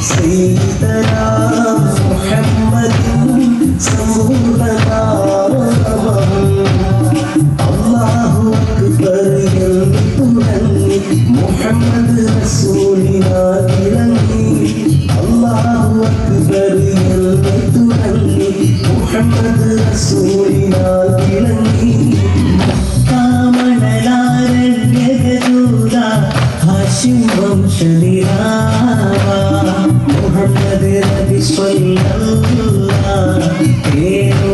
سيدنا محمد سمونا తీసుకొని నేను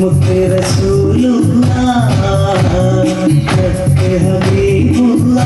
മുത്തരസൂലുള്ള ഹബീബുള്ള